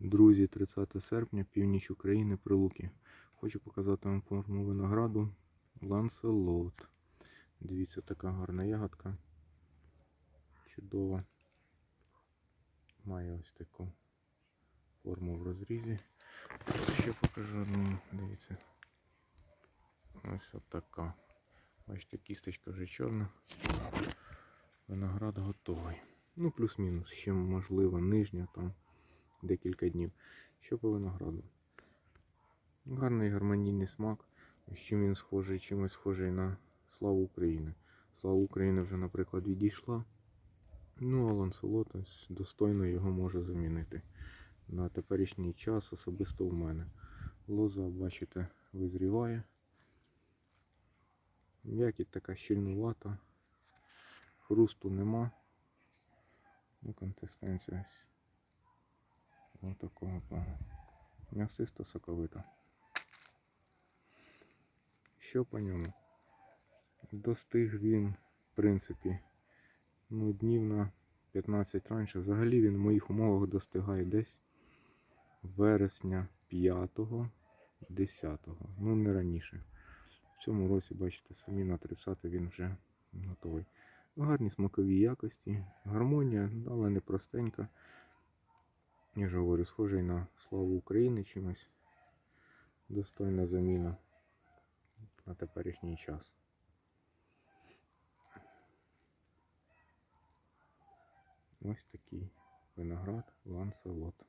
Друзі, 30 серпня, північ України, Прилуки. Хочу показати вам форму винограду Ланселот. Дивіться, така гарна ягодка. Чудова. Має ось таку форму в розрізі. Ще покажу одну, дивіться. Ось така. Бачите, кісточка вже чорна. Виноград готовий. Ну, плюс-мінус. Ще можливо нижня там декілька днів. Що по винограду? Гарний гармонійний смак. З чим він схожий, чимось схожий на Славу України. Слава України вже, наприклад, відійшла. Ну, а ланцелот достойно його може замінити. На теперішній час особисто у мене. Лоза, бачите, визріває. М'якіть така щільнувата. Хрусту нема. Ну, консистенція ось. Такого плану. М'ясисто соковита. Що по ньому? Достиг він, в принципі, ну, днів на 15 раніше. Взагалі він в моїх умовах достигає десь вересня 5-го, 10-го, ну не раніше. В цьому році, бачите, самі на 30 він вже готовий. Гарні смакові якості, гармонія, але не простенька. Я ж говорю, схожий на славу України чимось. Достойна заміна на теперішній час. Ось такий виноград Ланселот.